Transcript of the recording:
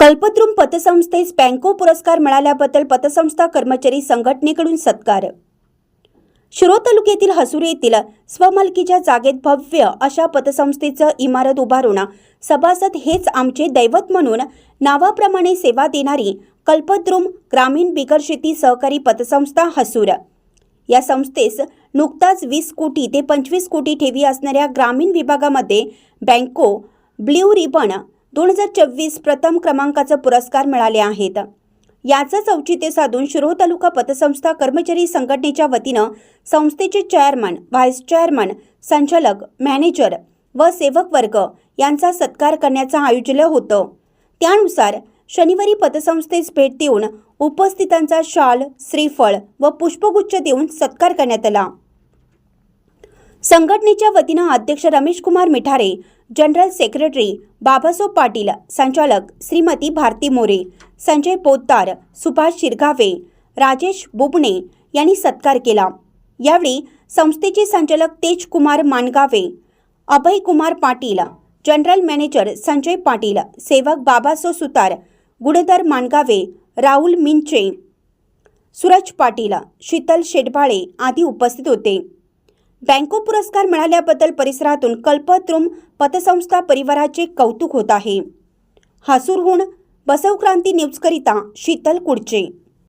कल्पद्रुम पतसंस्थेस बँको पुरस्कार मिळाल्याबद्दल पतसंस्था कर्मचारी संघटनेकडून सत्कार. शिरो तालुक्यातील हसूर येथील स्वमालकीच्या जागेत भव्य अशा पतसंस्थेचं इमारत उभारून सभासद हेच आमचे दैवत म्हणून नावाप्रमाणे सेवा देणारी कल्पद्रुम ग्रामीण बिगर शेती सहकारी पतसंस्था हसूर. या संस्थेस नुकताच वीस कोटी ते पंचवीस कोटी ठेवी असणाऱ्या ग्रामीण विभागामध्ये बँको ब्ल्यू रिबन दोन हजार चोवीस प्रथम क्रमांकाचा पुरस्कार मिळाले आहेत. याचंच औचित्य साधून शिरोळ तालुका पतसंस्था कर्मचारी संघटनेच्या वतीनं संस्थेचे चेअरमन व्हाईस चेअरमन संचालक मॅनेजर व सेवक वर्ग यांचा सत्कार करण्याचं आयोजलं होतं. त्यानुसार शनिवारी पतसंस्थेस भेट देऊन उपस्थितांचा शाल श्रीफळ व पुष्पगुच्छ देऊन सत्कार करण्यात आला. संघटनेच्या वतीनं अध्यक्ष रमेश कुमार मिठारे जनरल सेक्रेटरी बाबासाहेब पाटील संचालक श्रीमती भारती मोरे संजय पोतदार सुभाष शिरगावे राजेश बुबणे यांनी सत्कार केला. यावेळी संस्थेचे संचालक तेजकुमार मानगावे अभय कुमार पाटील जनरल मॅनेजर संजय पाटील सेवक बाबासो सुतार गुणधर मानगावे राहुल मिंचे सूरज पाटील शीतल शेटबाळे आदी उपस्थित होते. बँको पुरस्कार मिळाल्याबद्दल परिसरातून कल्पद्रुम पतसंस्था परिवाराचे कौतुक होत आहे. हासूरहून बसवक्रांती न्यूजकरिता शीतल कुडचे.